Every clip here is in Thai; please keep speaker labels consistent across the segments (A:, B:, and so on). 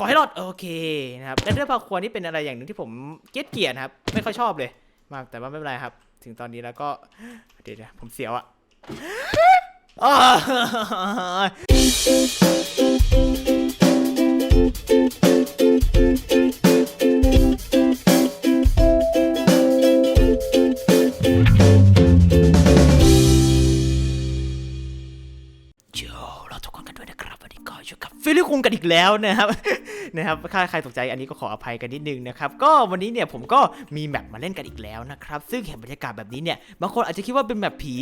A: ขอให้รอดโอเคนะครับและเรื่องพาครัวนี่เป็นอะไรอย่างหนึ่งที่ผมเกลียดเกลียดนะครับ ไม่ค่อยชอบเลย มากแต่ว่าไม่เป็นไรครับ ถึงตอนนี้แล้วก็เดี๋ยวผมเสียวอะอ้าวโจเราทุกคนกันด้วยนะครับวันนี้ก็อยู่กับฟิลิปคุงกันอีกแล้วนะครับ นะครับถ้าใครตกใจอันนี้ก็ขออภัยกันนิดนึงนะครับก็วันนี้เนี่ยผมก็มีแมปมาเล่นกันอีกแล้วนะครับซึ่งเห็นบรรยากาศแบบนี้เนี่ยบางคนอาจจะคิดว่าเป็นแมปผี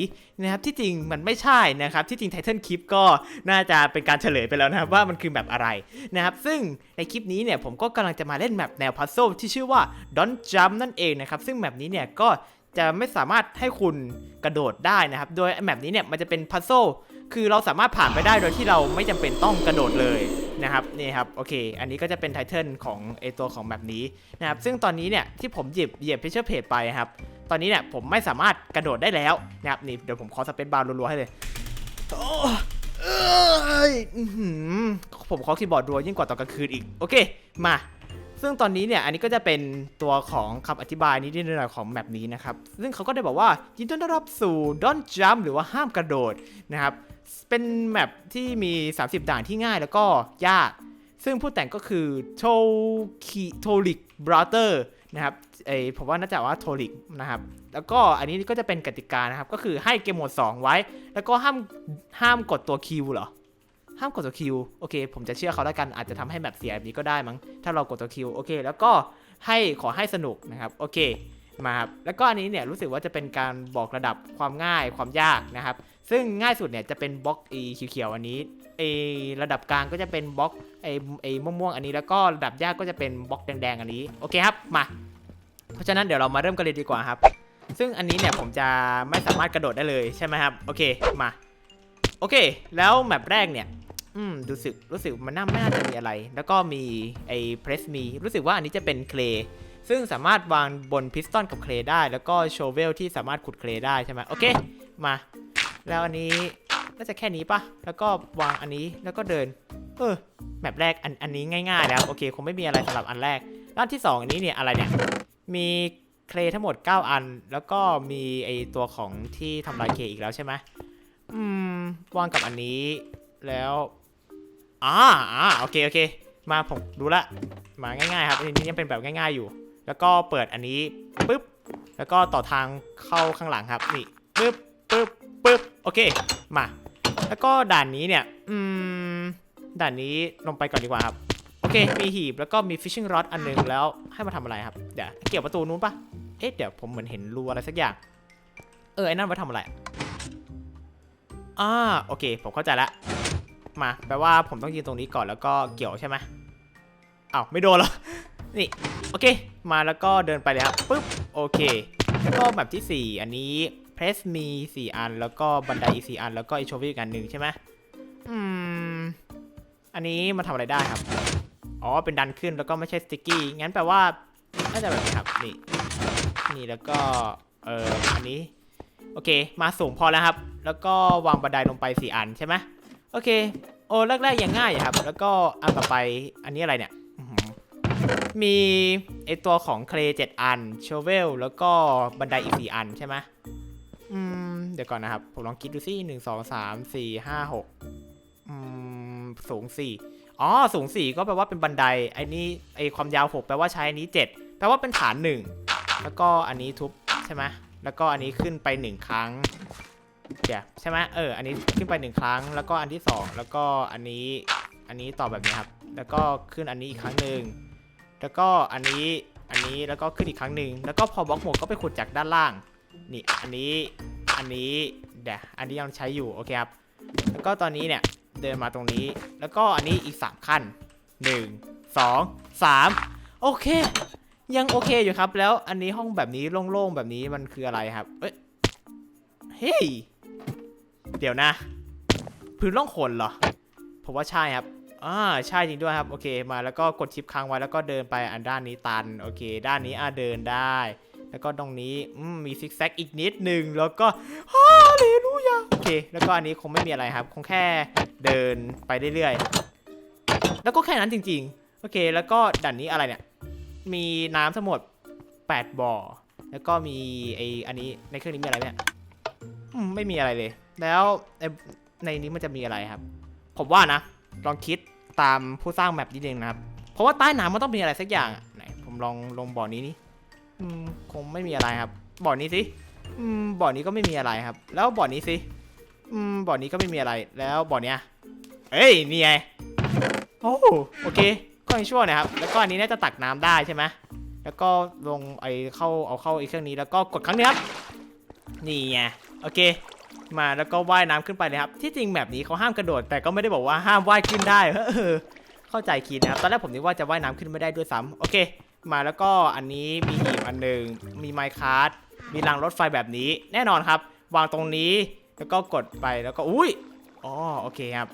A: นะครับที่จริงมันไม่ใช่นะครับที่จริงไทเทนคลิปก็น่าจะเป็นการเฉลยไปแล้วนะครับว่ามันคือแมปอะไรนะครับซึ่งในคลิปนี้เนี่ยผมก็กำลังจะมาเล่นแมปแนวพัซ z ซที่ชื่อว่า Don't Jump นั่นเองนะครับซึ่งแมปนี้เนี่ยก็จะไม่สามารถให้คุณกระโดดได้นะครับ โดยแมปนี้เนี่ยมันจะเป็นพัซ z ซ คือเราสามารถผ่านไปได้โดยที่เราไม่จำเป็นต้องกระโดดเลยนะครับนี่ครับโอเค อันนี้ก็จะเป็นไทเท n ของไอตัวของแบบนี้นะครับซึ่งตอนนี้เนี่ยที่ผมหยิบเหยียบพิเชอร์เพจไปครับตอนนี้เนี่ยผมไม่สามารถกระโดดได้แล้วนะครับนี่เดี๋ยวผมขอสเปซบาร์รัวๆให้เลยโอ้ยผมขอคีย์บอร์ดรัวยิ่งกว่าตอนกลางคืนอีกโอเคมาซึ่งตอนนี้เนี่ยอันนี้ก็จะเป็นตัวของคำอธิบายนิดหน่อยของแบบนี้นะครับ ซึ่งเขาก็ได้บอกว่ายินดีต้อนรับสู่ Don't Jump หรือว่าห้ามกระโดดนะครับ เป็นแมปที่มี 30 ด่านที่ง่ายแล้วก็ยาก ซึ่งผู้แต่งก็คือโทคิโทลิกบราเตอร์นะครับไอผมว่าน่าจะว่าโทลิกนะครับ แล้วก็อันนี้ก็จะเป็นกติกานะครับ ก็คือให้เกมโหมด 2 ไว้ แล้วก็ห้ามห้ามกดตัวคิวเหรอ ห้ามกดตัวคิวโอเค ผมจะเชื่อเขาแล้วกันอาจจะทำให้แมปเสียแบบนี้ก็ได้มั้ง ถ้าเรากดตัวคิวโอเค แล้วก็ให้ขอให้สนุกนะครับ โอเคมาครับแล้วก็อันนี้เนี่ยรู้สึกว่าจะเป็นการบอกระดับความง่ายความยากนะครับ ซึ่งง่ายสุดเนี่ยจะเป็นบล็อกอีเขียวๆอันนี้เอระดับกลางก็จะเป็นบล็อกไอไอม่วงๆอันนี้แล้วก็ระดับยากก็จะเป็นบล็อกแดงๆอันนี้โอเคครับมา เพราะฉะนั้นเดี๋ยวเรามาเริ่มกันเลยดีกว่าครับ ซึ่งอันนี้เนี่ยผมจะไม่สามารถกระโดดได้เลยใช่ไหมครับโอเคมาโอเค แล้วแมปแรกเนี่ยอืมรู้สึกรู้สึกมันน่าไม่น่าจะมีอะไร แล้วก็มีไอ้เพรสมีรู้สึกว่าอันนี้จะเป็นเคลซึ่งสามารถวางบนพิสตันกับเคลได้ แล้วก็โชเวลที่สามารถขุดเคลได้ใช่ไหมโอเค มา แล้วอันนี้น่าจะแค่นี้ปะแล้วก็วางอันนี้แล้วก็เดิน เออแมปแรกอันอันนี้ง่ายๆแล้วโอเคคงไม่มีอะไรสำหรับอันแรกด้านที่สองอันนี้เนี่ยอะไรเนี่ยมีเคลทั้งหมด 9 อัน แล้วก็มีไอตัวของที่ทำลายเคอีกแล้วใช่ไหมอืมวางกับอันนี้แล้วอ่าอ่าโอเคโอเค มาผมรู้ละมาง่ายๆครับอันนี้ยังเป็นแบบง่าย ๆอยู่ แล้วก็เปิดอันนี้ปุ๊บแล้วก็ต่อทางเข้าข้างหลังครับนี่ปุ๊บปุ๊บปุ๊บ โอเค มา แล้วก็ด่านนี้เนี่ย อืม ด่านนี้ลงไปก่อนดีกว่าครับ โอเค มีหีบแล้วก็มี fishing rod อันหนึงแล้วให้มาทำอะไรครับ เดี๋ยวเกี่ยวประตูนู้นปะเอ๊ะ เดี๋ยวผมเหมือนเห็นรูอะไรสักอย่าง เออ ไอ้นั่นไว้ทำอะไร อ่า โอเค ผมเข้าใจละ มา แปลว่าผมต้องยืนตรงนี้ก่อนแล้วก็เกี่ยวใช่ไหมอ้าว ไม่โดนหรอ นี่ โอเค มาแล้วก็เดินไปเลยครับปุ๊บ โอเค แล้วก็แบบที่ 4 อันนี้ เพรสมี4อัน แล้วก็บันไดอีก4อัน แล้วก็อีโชวิกอันหนึ่งใช่ไหมอืม อันนี้มาทำอะไรได้ครับ อ๋อ เป็นดันขึ้นแล้วก็ไม่ใช่สติกกี้ งั้นแปลว่า น่าจะแบบนี้ครับ นี่ นี่แล้วก็ เอออันนี้ โอเค มาสูงพอแล้วครับ แล้วก็วางบันไดลงไป4อันใช่ไหมโอเค โอ้แรกๆยังง่ายครับ แล้วก็อันต่อไป อันนี้อะไรเนี่ยมีไอตัวของเคลเจ็ดอันโชเวลแล้วก็บันไดอีกสี่อันใช่ไหม เดี๋ยวก่อนนะครับ ผมลองคิดดูสิหนึ่งสองสามสี่ห้าหกอืมสูงสี่อ๋อ สูงสี่ก็แปลว่าเป็นบันไดไอ้นี่ไอความยาวหกแปลว่าใช้อันนี้เจ็ดแปลว่าเป็นฐานหนึ่งแล้วก็อันนี้ทุบใช่ไหมแล้วก็อันนี้ขึ้นไปหนึ่งครั้งเดี๋ยวใช่ไหมเออ อันนี้ขึ้นไปหนึ่งครั้ง แล้วก็อันที่สองแล้วก็อันนี้อันนี้ต่อแบบนี้ครับ แล้วก็ขึ้นอันนี้อีกครั้งหนึ่งแล้วก็อันนี้อันนี้แล้วก็ขึ้นอีกครั้งหนึ่งแล้วก็พอบล็อกหมดก็ไปขุดจากด้านล่างนี่อันนี้ อันนี้เดี๋ยวอันนี้ยังใช้อยู่โอเคครับแล้วก็ตอนนี้เนี่ยเดินมาตรงนี้ แล้วก็อันนี้อีก 3 ขั้น 1 2 3 โอเค ยังโอเคอยู่ครับ แล้วอันนี้ห้องแบบนี้โล่งๆแบบนี้มันคืออะไรครับเอ้ยเฮ้ยเดี๋ยวนะพื้นร่องขนเหรอผมว่าใช่ครับอ่าใช่จริงด้วยครับโอเคมาแล้วก็กดชิปค้างไว้แล้วก็เดินไปอันด้านนี้ตันโอเค ด้านนี้อ่าเดินได้ แล้วก็ตรงนี้มีซิกแซกอีกนิดหนึ่งแล้วก็ฮ่าเลลูยาโอเค แล้วก็อันนี้คงไม่มีอะไรครับ คงแค่เดินไปเรื่อยๆ แล้วก็แค่นั้นจริงๆเอเค แล้วก็ด่านนี้อะไรเนี่ย มีน้ำทั้งหมด 8 บ่อ แล้วก็มีไออันนี้ในเครื่องนี้มีอะไรเนี่ยไม่มีอะไรเลย แล้วในนี้มันจะมีอะไรครับ ผมว่านะ ลองคิดตามผู้สร้างแมปนิดนึงนะครับ เพราะว่าใต้น้ำมันต้องมีอะไรสักอย่างไหนผมลองลงบ่อนี้นี่ อืมคงไม่มีอะไรครับ บ่อนี้สิอืมบ่อนี้ก็ไม่มีอะไรครับ แล้วบ่อนี้สิอืมบ่อนี้ก็ไม่มีอะไรแล้วบ่อเนี้ยเอ้ยนี่ไงโอ้โอเคก็ยังชั่วนะครับ แล้วก็อันนี้น่าจะตักน้ำได้ใช่ไหมแล้วก็ลงไอเข้าเอาเข้าไอเครื่องนี้แล้วก็กดครั้งนี้ครับนี่ไงโอเค มาแล้วก็ว่ายน้ำขึ้นไปเลยครับ ที่จริงแบบนี้เขาห้ามกระโดด แต่ก็ไม่ได้บอกว่าห้ามว่ายขึ้นได้เออเข้าใจคิดนะครับตอนแรกผมนึกว่าจะว่ายน้ำขึ้นไม่ได้ด้วยซ้ำโอเค มาแล้วก็อันนี้มีหีบอันหนึ่งมีไมค์คาร์ดมีรางรถไฟแบบนี้แน่นอนครับ วางตรงนี้แล้วก็กดไปแล้วก็อุ้ยอ๋อโอเคครับ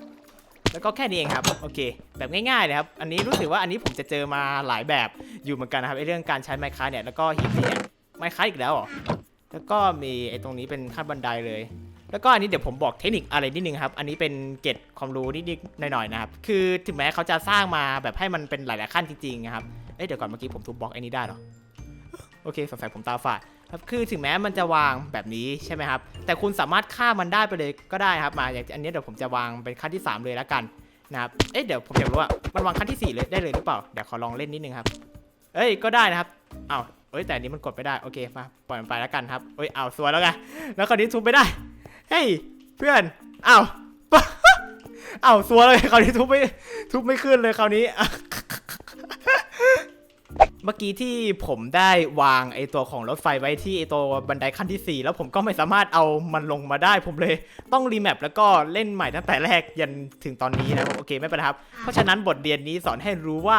A: แล้วก็แค่นี้เองครับโอเค แบบง่ายๆเลยครับอันนี้รู้สึกว่าอันนี้ผมจะเจอมาหลายแบบอยู่เหมือนกันนะครับไอเรื่องการใช้ไมค์คาร์ดเนี่ยแล้วก็หีบเนี่ยไมค์คาร์ดอีกแล้วเหรอแล้วก็มีไอตรงนี้เป็นขั้นบันไดเลย แล้วก็อันนี้เดี๋ยวผมบอกเทคนิคอะไรนิดนึงครับ อันนี้เป็นเกร็ดความรู้นิดๆหน่อยๆนะครับ คือถึงแม้เขาจะสร้างมาแบบให้มันเป็นหลายๆขั้นจริงๆนะครับ เอ้ยเดี๋ยวก่อนเมื่อกี้ผมทุบบล็อกไอ้นี้ได้หรอ โอเคสงสัยผมตาฝาดครับ คือถึงแม้มันจะวางแบบนี้ใช่ไหมครับ แต่คุณสามารถฆ่ามันได้ไปเลยก็ได้ครับ มาอย่างอันนี้เดี๋ยวผมจะวางเป็นขั้นที่ 3 เลยแล้วกันนะครับ เอ้ยเดี๋ยวผมอยากรู้ว่ามันวางขั้นที่ 4 เลยได้เลยหรือเปล่า เดี๋ยวขอลองเล่นนิดนึงครับ เอ้ยก็ได้นะครับอ้าเอ้ยแต่อันนี้มันกดไม่ได้ โอเคมาปล่อยมันไปแล้วกันครับเอ้ยเอาสวยแล้วไงแล้วคราวนี้ทุบไม่ได้ เฮ้ยเพื่อนอ้าวอ้าวสัวเลยคราวนี้ทุบไม่ทุบไม่ขึ้นเลยคราวนี้ เมื่อกี้ที่ผมได้วางไอตัวของรถไฟไว้ที่ไอตัวบันไดขั้นที่ 4 แล้วผมก็ไม่สามารถเอามันลงมาได้ ผมเลยต้องรีแมปแล้วก็เล่นใหม่ตั้งแต่แรกยันถึงตอนนี้นะโอเคไม่เป็นไรครับ เพราะฉะนั้นบทเรียนนี้สอนให้รู้ว่า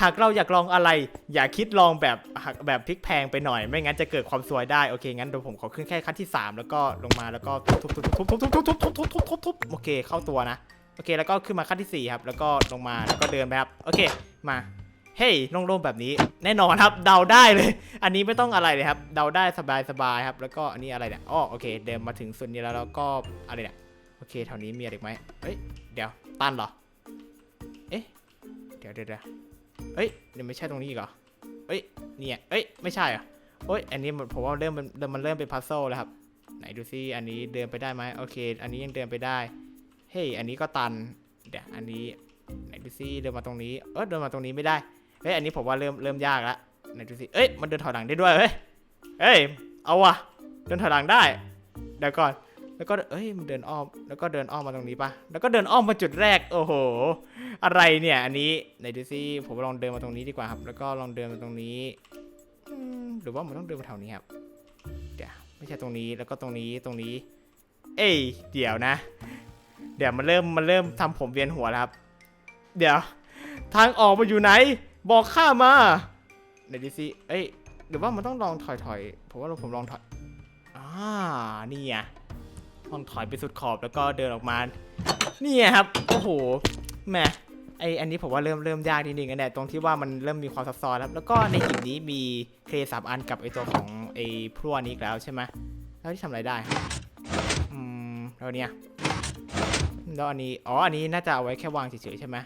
A: หากเราอยากลองอะไร อย่าคิดลองแบบหักแบบพลิกแพงไปหน่อย ไม่งั้นจะเกิดความซวยได้โอเคงั้นเดี๋ยวผมขอขึ้นแค่ขั้นที่ 3 แล้วก็ลงมาแล้วก็ทุบทุบทุบทุบทุบทุบทุบทุบทุบทุบทุบทุบโอเคเข้าตัวนะโอเคแล้วก็ขึ้นมาขั้นที่สี่ครับแล้วก็ลงมาแล้วก็เดินไปครับโอเคมา เฮ้ยโล่งๆแบบนี้ แน่นอนครับ เดาได้เลย อันนี้ไม่ต้องอะไรเลยครับ เดาได้สบายๆครับ แล้วก็อันนี้อะไรเนี่ยอ๋อโอเค เดินมาถึงส่วนนี้แล้วแล้วก็อะไรเนี่ย โอเคแถวนี้มีอะไรอีกไหมเฮ้ย เดี๋ยว ตันเหรอ เอ๊ะเดี๋ยวเดี๋ยวเดี๋ยวเฮ้ยเดี๋ยวไม่ใช่ตรงนี้เหรอเอ้ย เนี่ยเอ้ย ไม่ใช่เหรอะโอ้ย อันนี้ผมว่าเริ่มมันเริ่มมันเริ่มเป็นพัซโซแล้วครับ ไหนดูซิ อันนี้เดินไปได้ไหมโอเค อันนี้ยังเดินไปได้ เฮ้ย อันนี้ก็ตัน เดี๋ยว อันนี้ ไหนดูซิ เดินมาตรงนี้ เออเดินมาตรงนี้ไม่ได้ เฮ้ยอันนี้ผมว่าเริ่มเริ่มยากละไหนดูซิเอ้ยมันเดินถอยหลังได้ด้วยเฮ้ยเฮ้ยเอาวะเดินถอยหลังได้เดี๋ยวก่อนแล้วก็เอ้ยมันเดินอ้อมแล้วก็เดินอ้อมมาตรงนี้ปะแล้วก็เดินอ้อมมาจุดแรกโอ้โห อะไรเนี่ยอันนี้ไหนดูซิผมลองเดินมาตรงนี้ดีกว่าครับ แล้วก็ลองเดินมาตรงนี้หรือว่ามันต้องเดินมาแถวนี้ครับเดี๋ยวไม่ใช่ตรงนี้แล้วก็ตรงนี้ตรงนี้ เอ้ยเดี๋ยวนะ เดี๋ยวมันเริ่มมันเริ่มทำผมเวียนหัวแล้วครับ เดี๋ยว ทางออกมาอยู่ไหน บอกข้ามาเดี๋ยวดิซิเอ้ยหรือว่ามันต้องลองถอยถอยผมว่าเราผมลองถอยอ่านี่ไงลองถอยไปสุดขอบแล้วก็เดินออกมา นี่ไงครับโอ้โหแหมไออันนี้ผมว่าเริ่มเริ่มยากนิดนึงอันเนี้ยตรงที่ว่ามันเริ่มมีความซับซ้อนครับแล้วก็ในหินนี้มีเคลสามอันกับไอตัวของไอพลั่วนี้แล้วใช่ไหมแล้วที่ทำอะไรได้อืมแล้วเนี่ยแล้วอันนี้อ๋ออันนี้น่าจะเอาไว้แค่วางเฉยๆใช่ไหม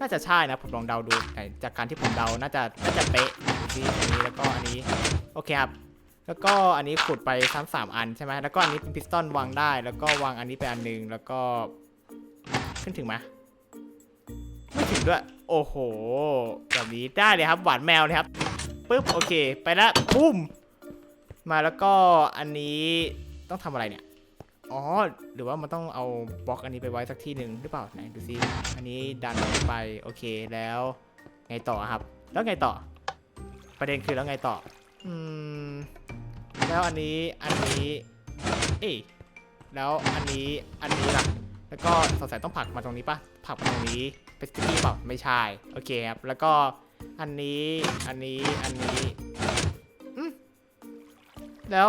A: น่าจะใช่นะผมลองเดาดูจากการที่ผมเดาน่าจะน่าจะเป๊ะที่อันนี้แล้วก็อันนี้โอเคครับแล้วก็อันนี้ขุดไปซ้ำสามอันใช่ไหมแล้วก็อันนี้เป็นพิสตันวางได้ แล้วก็วางอันนี้ไปอันหนึงแล้วก็ขึ้นถึงไหมไม่ถึงด้วย โอ้โหแบบนี้ได้เลยครับหวานแมวเลยครับปึ๊บโอเค ไปแล้วปุ้มมาแล้วก็อันนี้ต้องทำอะไรเนี่ย อ๋อ หรือว่ามันต้องเอาบล็อกอันนี้ไปไว้สักที่หนึ่งหรือเปล่าไหนดูซิ อันนี้ดันไปโอเคแล้ว ไงต่อครับ แล้วไงต่อ ประเด็นคือแล้วไงต่อ อืม แล้วอันนี้ อันนี้ เอ้ยแล้วอันนี้ อันนี้ล่ะ แล้วก็สงสัยต้องผลักมาตรงนี้ปะผลักมาตรงนี้เป็นสติ๊กกี้เปล่า ไม่ใช่ โอเคครับ แล้วก็อันนี้ อันนี้ อันนี้อืมแล้ว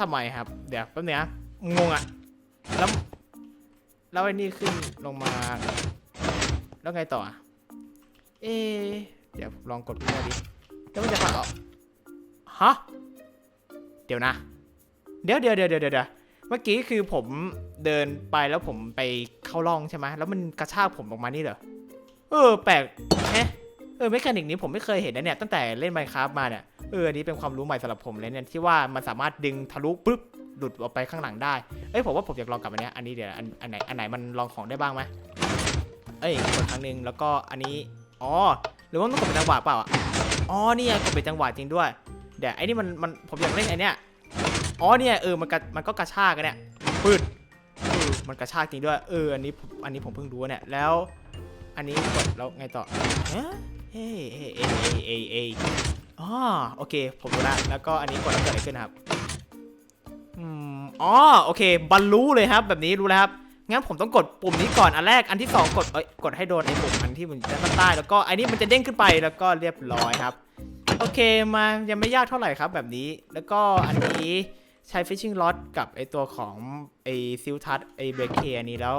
A: ทำไมครับ เดี๋ยวแป๊บนึงนะ งงอะแล้ว แล้วไอ้นี่ขึ้นลงมา แล้วไงต่ออะเอะเดี๋ยวลองกดมั่วดิ แล้วมันจะผลักออกฮะ เดี๋ยวนะ เดี๋ยวเดี๋ยวเดี๋ยวเดี๋ยวเดี๋ยวเมื่อกี้คือผมเดินไปแล้วผมไปเข้าร่องใช่ไหม แล้วมันกระชากผมออกมานี่เหรอ เออ แปลกแฮะอไม่คานิกนี้ผมไม่เคยเห็นนะเนี่ยตั้งแต่เล่น Minecraft มาเนี่ยเอออันนี้เป็นความรู้ใหม่สำหรับผมเลยเนี่ยที่ว่ามันสามารถดึงทะลุปุ๊บ หลุดออกไปข้างหลังได้ เอ้ยผมว่าผมอยากลองกับอันเนี้ยอันนี้เดี๋ยวอันอันไหนอันไหนมันลองของได้บ้างไหมเอ้ยกดครั้งหนึ่งแล้วก็อันนี้อ๋อหรือว่ามันกดเป็นจังหวะเปล่าอะอ๋อเนี่ยกดเป็นจังหวะจริงด้วยเดี๋ยวไอ้นี่มันมันผมอยากเล่นไอ้เนี้ยอ๋อเนี่ยเออมันกมันก็กระชากกันเนี่ยปืดมันกระชากจริงด้วยเอออันนี้อันนี้ผมเพิ่งรู้เนี่ยแล้ว อันนี้กดแล้วไงต่อฮะเฮ้เฮ้เอ้เอ้เอ้อ๋อโอเคผมรู้ละแล้วก็อันนี้กดแล้วเกิดอะไรขึ้นครับ อ๋อโอเคบรรลุเลยครับ แบบนี้รู้แล้วครับงั้นผมต้องกดปุ่มนี้ก่อนอันแรกอันที่สองกดเอ้ยกดให้โดนไอ้ปุ่มอันที่มันด้านใต้แล้วก็อันนี้มันจะเด้งขึ้นไปแล้วก็เรียบร้อยครับ โอเคมายังไม่ยากเท่าไหร่ครับแบบนี้แล้วก็อันนี้ใช้ fishing rod กับไอตัวของไอซิลทัสไอเบรเคอันนี้แล้ว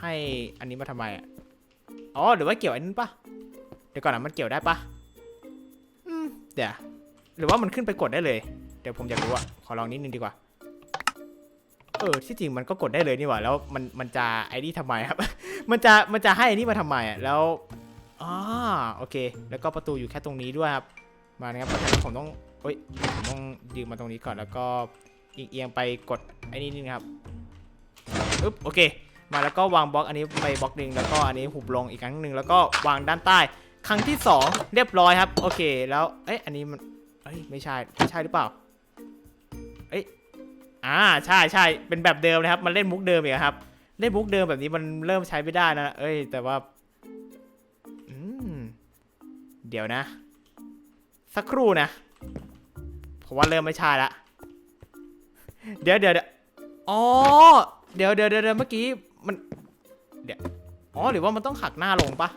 A: ให้อันนี้มาทำไมอะอ๋อหรือว่าเกี่ยวอันนั้นปะเดี๋ยวก่อนนะมันเกี่ยวได้ปะอืมเดี๋ยวหรือว่ามันขึ้นไปกดได้เลย เดี๋ยวผมอยากรู้อะขอลองนิดนึงดีกว่า เออที่จริงมันก็กดได้เลยนี่หว่าแล้วมันมันจะไอ้นี่ทำไมครับ มันจะมันจะให้ไอ้นี่มาทำไมอะแล้วอ่าโอเค แล้วก็ประตูอยู่แค่ตรงนี้ด้วยครับมานะครับเพราะฉะนั้นผมต้องเฮ้ยผมต้องยืมมาตรงนี้ก่อนแล้วก็เอียงไปกดไอ้นี่นี่นะครับอึ๊บโอเค มาแล้วก็วางบล็อกอันนี้ไปบล็อกหนึ่งแล้วก็อันนี้หุบลงอีกครั้งหนึ่งแล้วก็วางด้านใต้ ครั้งที่สองเรียบร้อยครับ โอเค แล้วเอ้ยอันนี้มันเอ้ยไม่ใช่ไม่ใช่หรือเปล่า อ่าใช่ใช่เป็นแบบเดิมนะครับ มันเล่นมุกเดิมอีกครับ เล่นมุกเดิมแบบนี้มันเริ่มใช้ไม่ได้นะ เอ้ย แต่ว่าอืมเดี๋ยวนะ สักครู่นะผมว่าเริ่มไม่ใช่ละ เดี๋ยวเดี๋ยวเดี๋ยวอ๋อ เดี๋ยวเดี๋ยวเดี๋ยวเมื่อกี้มัน เดี๋ยว อ๋อ หรือว่ามันต้องหักหน้าลงปะ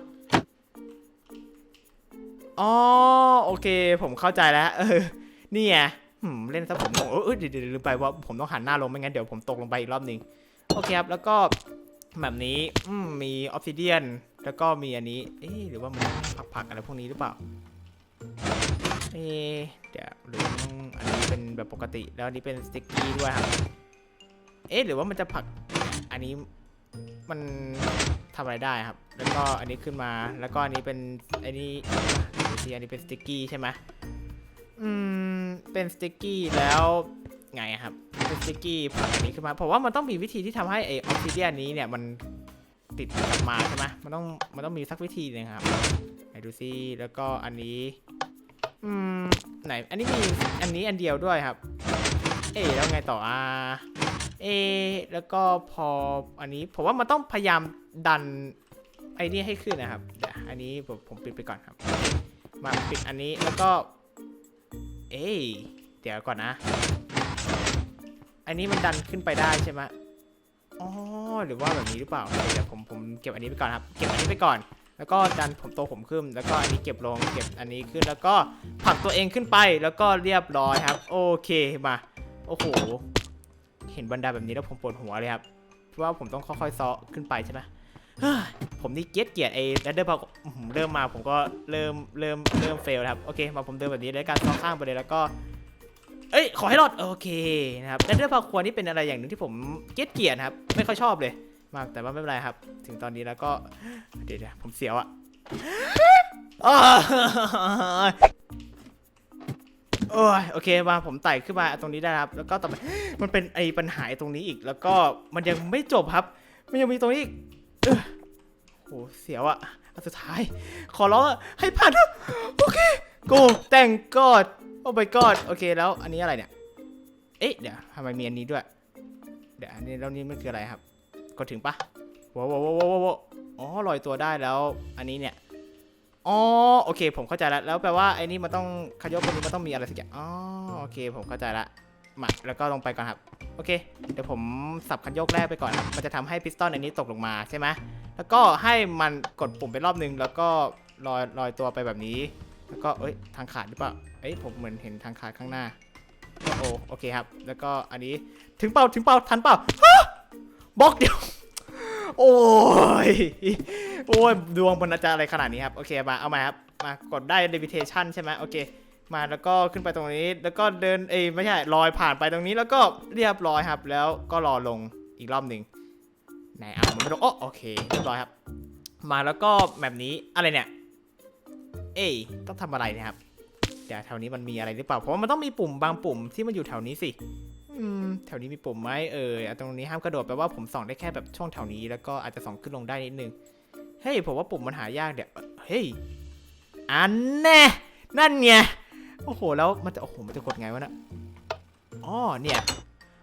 A: อ๋อ โอเค ผมเข้าใจแล้ว เออ นี่ไง เล่นซะผมงงเออเดี๋ยวเดี๋ยวลืมไปว่าผมต้องหันหน้าลงไม่งั้นเดี๋ยวผมตกลงไปอีกรอบหนึ่งโอเคครับ แล้วก็แบบนี้มีออฟซิเดียนแล้วก็มีอันนี้เอ๊หรือว่ามันผักๆอะไรพวกนี้หรือเปล่าเอ๊เดี๋ยวหรือองอันนี้เป็นแบบปกติแล้วอันนี้เป็นสติ๊กกี้ด้วยครับเอ๊หรือว่ามันจะผักอันนี้มันทำอะไรได้ครับ แล้วก็อันนี้ขึ้นมาแล้วก็อันนี้เป็นอันนี้อันนี้เป็นสติ๊กกี้ใช่ไหม อืม เป็นสติ๊กกี้แล้วไงครับเป็นสติ๊กกี้ผลักนนี้ขึ้นมาผมว่ามันต้องมีวิธีที่ทำให้ไอออกซิเดียนนี้เนี่ยมันติดกลับมาใช่ไหมมันต้องมันต้องมีสักวิธีหนึงครับไหนดูซิแล้วก็อันนี้ อืมไหนอันนี้มีอันนี้อันเดียวด้วยครับ เอ๊ะแล้วไงต่ออ่าเอะแล้วก็พออันนี้ผมว่ามันต้องพยายามดันไอ้นี่ให้ขึ้นนะครับเดี๋ยวอันนี้ผมผมปิดไปก่อนครับ มาปิดอันนี้แล้วก็ เอ้ย เดี๋ยวก่อนนะ อันนี้มันดันขึ้นไปได้ใช่ไหมอ๋อ หรือว่าแบบนี้หรือเปล่า เดี๋ยวผมผมเก็บอันนี้ไปก่อนครับ เก็บอันนี้ไปก่อน แล้วก็ดันผมตัวผมขึ้น แล้วก็อันนี้เก็บลง เก็บอันนี้ขึ้น แล้วก็ผลักตัวเองขึ้นไป แล้วก็เรียบร้อยครับ โอเคมา โอ้โห เห็นบันไดแบบนี้แล้วผมปวดหัวเลยครับ เพราะว่าผมต้องค่อยๆซ้อขึ้นไปใช่ไหม ผมนี่เกลียดเกลียดไอ้แรดเดอร์พอเริ่มมาผมก็เริ่มเริ่มเริ่มเฟลครับโอเคมาผมเดินแบบนี้เลยการซ้อข้างไปเลยแล้วก็เอ้ยขอให้รอดโอเคนะครับแรดเดอร์พอควรนี่เป็นอะไรอย่างหนึ่งที่ผมเกลียดเกลียดนะครับ ไม่ค่อยชอบเลย มากแต่ว่าไม่เป็นไรครับ ถึงตอนนี้แล้วก็เดี๋ยวผมเสียวอะโอ้ยโอเคมาผมไต่ขึ้นมาตรงนี้ได้ครับ แล้วก็ต่อไปมันเป็นไอ้ปัญหาตรงนี้อีก แล้วก็มันยังไม่จบครับ มันยังมีตรงนี้อีก โหเสียวอะอันสุดท้าย ขอร้องอะให้ผ่านเถอะโอเคกูแต่งกอดโอ้ my god โอเคแล้วอันนี้อะไรเนี่ย เอ๊ะเดี๋ยวทำไมมีอันนี้ด้วย เดี๋ยวอันนี้แล้วนี่มันคืออะไรครับ กดถึงปะว้าวว้าวว้าวว้าวว้าวอ๋อลอยตัวได้แล้ว อันนี้เนี่ยอ๋อโอเค ผมเข้าใจแล้วแล้วแปลว่าไอ้นี่มันต้องขยกคนนี้มันต้องมีอะไรสักอย่างอ๋อโอเค ผมเข้าใจละ มาแล้วก็ลงไปก่อนครับ โอเค เดี๋ยวผมสับคันโยกแรกไปก่อนครับมันจะทำให้พิสตอนอันนี้ตกลงมาใช่ไหมแล้วก็ให้มันกดปุ่มไปรอบนึง แล้วก็ลอยลอยตัวไปแบบนี้ แล้วก็เอ้ยทางขาดหรือเปล่าเอ้ยผมเหมือนเห็นทางขาดข้างหน้าโอ้โอเคครับ แล้วก็อันนี้ถึงเป่าถึงเป่าทันเป่าฮะบล็อกเดียว โอ้ยโอ้ยดวงมันจะอะไรขนาดนี้ครับ โอเคมาเอามาครับมากดได้ levitation ใช่ไหมโอเค มาแล้วก็ขึ้นไปตรงนี้ แล้วก็เดินเอ้ไม่ใช่ลอยผ่านไปตรงนี้ แล้วก็เรียบร้อยครับ แล้วก็รอลงอีกรอบหนึ่งไหนเอามันไม่ลงโอ้โอเคเรียบร้อยครับ มาแล้วก็แบบนี้อะไรเนี่ย เอ้ยต้องทำอะไรเนะครับเดี๋ยวแถวนี้มันมีอะไรหรือเปล่าเพราะว่ามันต้องมีปุ่มบางปุ่มที่มันอยู่แถวนี้สิอืมแถวนี้มีปุ่มไหมเออตรงนี้ห้ามกระโดดแปลว่าผมส่องได้แค่แบบช่องแถวนี้แล้วก็อาจจะส่องขึ้นลงได้นิดนึงเฮ้ยผมว่าปุ่มมันหายากเดี๋ยวเฮ้ยอันแน่นั่นไง โอ้โห แล้วมันจะโอ้โหมันจะกดไงวะน่ะอ๋อเนี่ย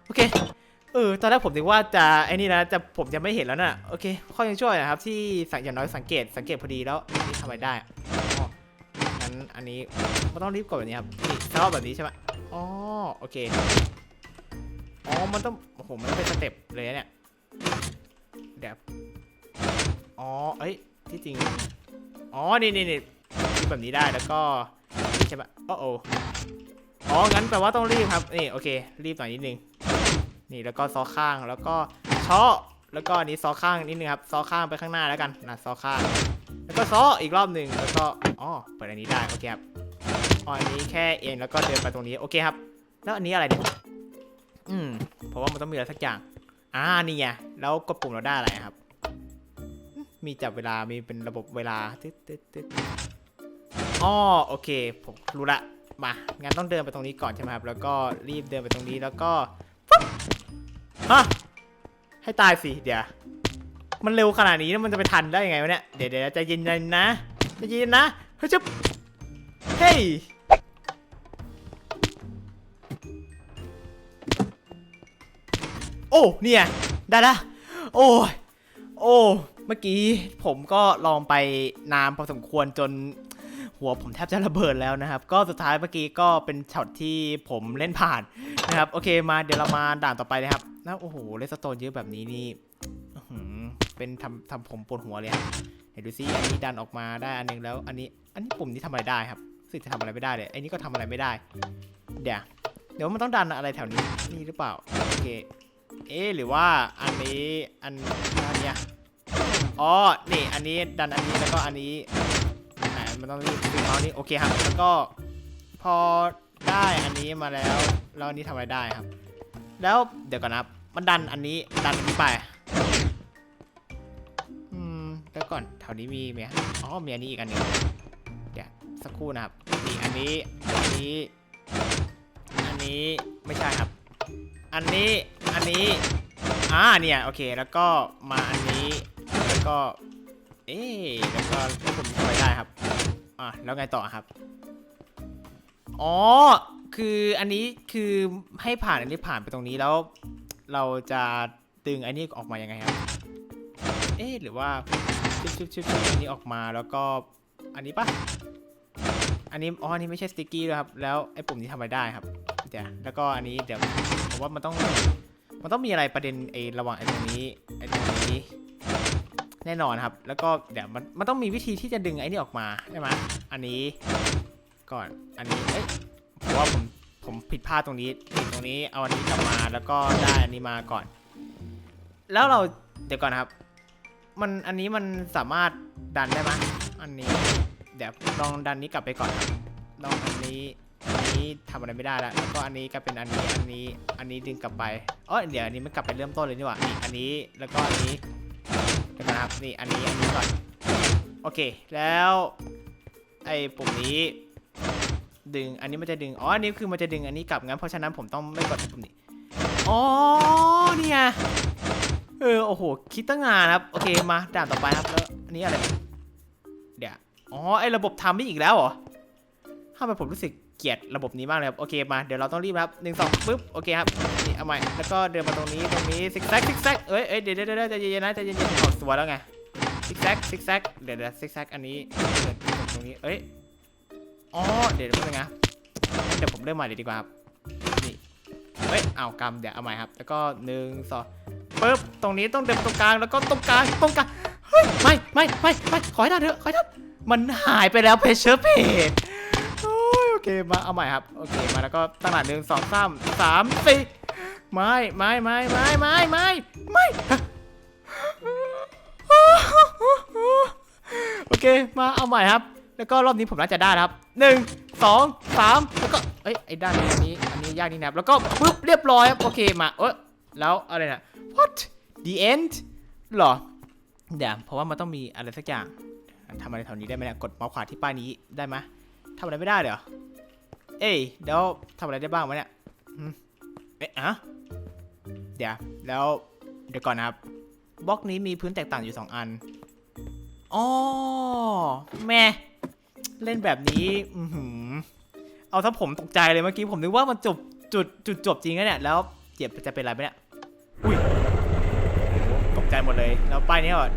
A: โอเคเออตอนแรกผมนึกว่าจะไอ้นี่นะจะผมจะไม่เห็นแล้วน่ะโอเคข้อยังช่วยนะครับ ที่สังอย่างน้อยสังเกตสังเกตพอดีแล้วนี่ทำไรได้อ๋องั้นอันนี้มันต้องรีบกดแบบนี้ครับนี่ชอบแบบนี้ใช่ไหมอ๋อโอเคอ๋อมันต้องโอ้โหมันต้องเป็นสเต็ปเลยนะเนี่ยเดี๋ยวอ๋อเอ้ยที่จริงอ๋อนี่นี่นี่แบบนี้ได้แล้วก็ ใช่ปะโอ้โออ๋อ งั้นแปลว่าต้องรีบครับ นี่ โอเค รีบหน่อยนิดนึง นี่ แล้วก็ซอข้าง แล้วก็เชาะแล้วก็นี้ซอข้างนิดนึงครับ ซอข้างไปข้างหน้าแล้วกันนะ ซอข้าง แล้วก็ซออีกรอบหนึ่งแล้วก็ อ๋อ เปิดอันนี้ได้ โอเคครับอ๋ออันนี้แค่เอ็นแล้วก็เดินไปตรงนี้ โอเคครับ แล้วอันนี้อะไรเนี่ย อืม เพราะว่ามันต้องมีอะไรสักอย่าง อ่า นี่ไง แล้วกดปุ่มเราได้อะไรครับ มีจับเวลา มีเป็นระบบเวลา ตึ๊ดตึ๊ดตึ๊ด อ๋อโอเค ผมรู้ละ มางั้นต้องเดินไปตรงนี้ก่อนใช่ไหมครับ แล้วก็รีบเดินไปตรงนี้แล้วก็ปุ๊บฮะให้ตายสิเดี๋ยว มันเร็วขนาดนี้แล้วมันจะไปทันได้ยังไงวะเนี่ย เดี๋ยวเดี๋ยวใจเย็นๆนะใจเย็นนะเฮ้ยจะเฮ้ยโอ้เนี่ยได้ละโอ้โอ้เมื่อกี้ผมก็ลองไปนานพอสมควรจน หัวผมแทบจะระเบิดแล้วนะครับ ก็สุดท้ายเมื่อกี้ก็เป็นช็อตที่ผมเล่นผ่านนะครับโอเคมาเดี๋ยวเรามาด่านต่อไปนะครับนะโอ้โหเลสโตนเยอะแบบนี้นี่เป็นทำทำผมปวดหัวเลยเห็นดูซิอันนี้ดันออกมาได้อันหนึงแล้ว อันนี้อันนี้ปุ่มนี้ทำอะไรได้ครับสึกจะทำอะไรไม่ได้เลยไอ้นี่ก็ทำอะไรไม่ได้ เดี๋ยวเดี๋ยวมันต้องดันอะไรแถวนี้นี่หรือเปล่าโอเคเอ๊หรือว่าอันนี้อันอันเนี้ยอ๋อนี่อันนี้ดันอันนี้แล้วก็อันนี้อ่า มันต้องรีบดึงเอานี้โอเคครับ แล้วก็พอได้อันนี้มาแล้ว แล้วอันนี้ทำอะไรได้ครับ แล้วเดี๋ยวก่อนนะครับ มันดันอันนี้ดันอันนี้ไป อืมแล้วก่อนแถวนี้มีไหมอ๋อมีอันนี้อีกอันหนึงเดี๋ยวสักครู่นะครับนี่อันนี้ อันนี้ อันนี้ไม่ใช่ครับ อันนี้อันนี้อ่าเนี่ยโอเคแล้วก็มาอันนี้แล้วก็ เอ๊แล้วก็ผมทำอะไรได้ครับ อ่าแล้วไงต่อครับ อ๋อ คืออันนี้คือให้ผ่านอันนี้ผ่านไปตรงนี้แล้ว เราจะดึงอันนี้ออกมายังไงครับ เอ๊ะหรือว่าชิบชิบชิบชิบอันนี้ออกมาแล้วก็อันนี้ปะอันนี้อ๋ออันนี้ไม่ใช่สติกกี้ด้วยครับ แล้วไอ้ปุ่มนี้ทำอะไรได้ครับเดี๋ยวแล้วก็อันนี้เดี๋ยวผมว่ามันต้องมันต้องมีอะไรประเด็นไอ้ระหว่างไอ้ตรงนี้ไอ้ตรงนี้ แน่นอนครับ แล้วก็เดี๋ยวมันมันต้องมีวิธีที่จะดึงไอ้นี่ออกมาใช่ไหมอันนี้ก่อนอันนี้เอ้ยผมว่าผมผมผิดพลาดตรงนี้ผิดตรงนี้เอาอันนี้กลับมาแล้วก็ได้อันนี้มาก่อน แล้วเราเดี๋ยวก่อนนะครับ มันอันนี้มันสามารถดันได้ไหมอันนี้เดี๋ยวลองดันนี้กลับไปก่อนลองอันนี้อันนี้ทำอะไรไม่ได้แล้วแล้วก็อันนี้ก็เป็นอันนี้อันนี้อันนี้ดึงกลับไปอ๋อเดี๋ยวอันนี้มันกลับไปเริ่มต้นเลยนี่หว่าอันนี้แล้วก็อันนี้ ดี๋ยวนะครับนี่อันนี้อันนี้ก่อน โอเค แล้วไอ้ปุ่มนี้ดึง อันนี้มันจะดึง อ๋อ อันนี้คือมันจะดึงอันนี้กลับงั้น เพราะฉะนั้นผมต้องไม่กดปุ่มนี้ อ๋อ เนี่ย เออ โอ้โห คิดตั้งงานครับ โอเค มาด่านต่อไปครับ แล้วอันนี้อะไร เดี๋ยว อ๋อ ไอ้ระบบทำนี่อีกแล้วเหรอทำไมผมรู้สึก เกลียดระบบนี้มากเลยครับ โอเคมา เดี๋ยวเราต้องรีบครับหนึ่งสองปึ๊บ โอเคครับนี่เอาใหม่ แล้วก็เดินมาตรงนี้ ตรงนี้ ซิกแซก ซิกแซก เอ้ยเอ้ยเดี๋ยวเดี๋ยวเดี๋ยวใจเย็นๆนะใจเย็นๆออกตัวแล้วไง ซิกแซก ซิกแซก เดี๋ยวเดี๋ยวซิกแซก อันนี้เดินตรงนี้ เอ้ย อ๋อ เดี๋ยวเดี๋ยวนึงนะเดี๋ยวผมเริ่มใหม่เลยดีกว่าครับ นี่ เอ้ยเอากำเดี๋ยวเอาใหม่ครับ แล้วก็หนึ่งสองปึ๊บ ตรงนี้ต้องเดินตรงกลาง แล้วก็ตรงกลาง ตรงกลาง เฮ้ย ไม่ ไม่ ไม่ ไม่ ขอให้ได้เถอะ ขอให้ได้มันหายไปแล้วเพชเชอร์เพจ เคมาเอาใหม่ครับโอเคมาแล้วก็ตั้งหลักหนึ่งสองสามสามสี่ไม่ไม่ไม่ไม่ไม่ไม่ไม่โอเคมาเอาใหม่ครับ แล้วก็รอบนี้ผมน่าจะได้ครับหนึ่งสองสามแล้วก็เอ้ยไอ้ด้านนี้อันนี้อันนี้ยากนี่นะครับแล้วก็ปึ๊บเรียบร้อยครับโอเคมาเออแล้วอะไรนะ what the end หรอเดี๋ยวเพราะว่ามันต้องมีอะไรสักอย่างทำอะไรแถวนี้ได้ไหมเนี่ยกดเมาส์ขวาที่ป้ายนี้ได้ไหมทำอะไรไม่ได้เลยเหรอ เอ้ยเดี๋ยวทำอะไรได้บ้างวะเนี่ยเอ๊ะอะเดี๋ยว แล้วเดี๋ยวก่อนนะครับ บล็อกนี้มีพื้นแตกต่างอยู่สองอันอ๋อแม่เล่นแบบนี้ อือหือเอาถ้าผมตกใจเลยเมื่อกี้ผมนึกว่ามันจบจุดจุดจบจริงนะเนี่ยแล้วเจ็บจะเป็นอะไรไหมเนี่ยอุ้ยตกใจหมดเลย แล้วป้ายนี้ว่า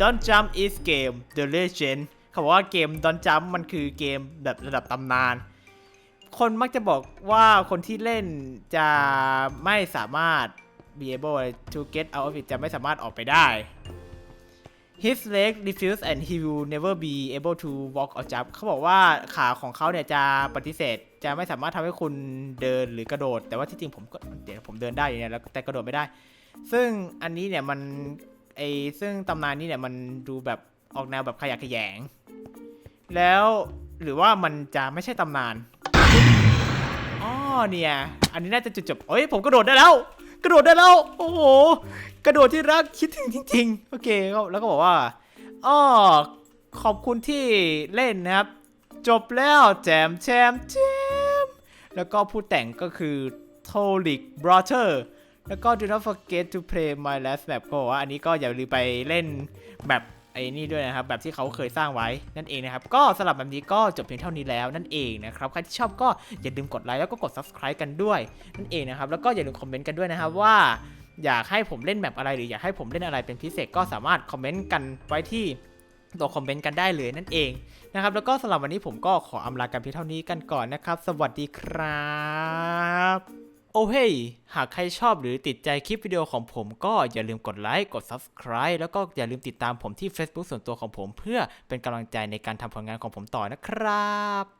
A: Don't Jump is game The Legend เขาบอกว่าเกม Don't Jump มันคือเกมแบบระดับตำนาน คนมักจะบอกว่าคนที่เล่นจะไม่สามารถ be able to get out of it จะไม่สามารถออกไปได้ His leg refuse and he will never be able to walk or jump เขาบอกว่าขาของเขาเนี่ยจะปฏิเสธ จะไม่สามารถทำให้คุณเดินหรือกระโดด แต่ว่าที่จริงผมก็เดี๋ยวผมเดินได้อยู่เนี่ยแล้วแต่กระโดดไม่ได้ ซึ่งอันนี้เนี่ยมันไอซึ่งตำนานนี้เนี่ยมันดูแบบออกแนวแบบขยะแขยง แล้วหรือว่ามันจะไม่ใช่ตำนาน อ๋อเนี่ย อันนี้น่าจะจุดจบเอ้ยผมกระโดดได้แล้ว กระโดดได้แล้ว โอ้โห กระโดดที่รักคิดถึงจริงๆ โอเคแล้วก็บอกว่าอ๋อขอบคุณที่เล่นนะครับ จบแล้วแจมแจมแจมแล้วก็ผู้แต่งก็คือ t o l i k Brother แล้วก็ do not forget to play my last map ก็บอกว่าอันนี้ก็อย่าลืมไปเล่นแบบ ไอ้นี่ด้วยนะครับ แบบที่เขาเคยสร้างไว้นั่นเองนะครับ ก็สำหรับแบบนี้ก็จบเพียงเท่านี้แล้วนั่นเองนะครับ ใครที่ชอบก็อย่าลืมกดไลค์แล้วก็กด subscribe กันด้วยนั่นเองนะครับ แล้วก็อย่าลืมคอมเมนต์กันด้วยนะครับว่าอยากให้ผมเล่นแบบอะไรหรืออยากให้ผมเล่นอะไรเป็นพิเศษก็สามารถคอมเมนต์กันไว้ที่ตัวคอมเมนต์กันได้เลยนั่นเองนะครับ แล้วก็สำหรับวันนี้ผมก็ขออำลากันเพียงเท่านี้กันก่อนนะครับ สวัสดีครับ โอ้เฮ้ย หากใครชอบหรือติดใจคลิปวิดีโอของผมก็อย่าลืมกดไลค์ กด Subscribe แล้วก็อย่าลืมติดตามผมที่ Facebook ส่วนตัวของผม เพื่อเป็นกำลังใจในการทำผลงานของผมต่อนะครับ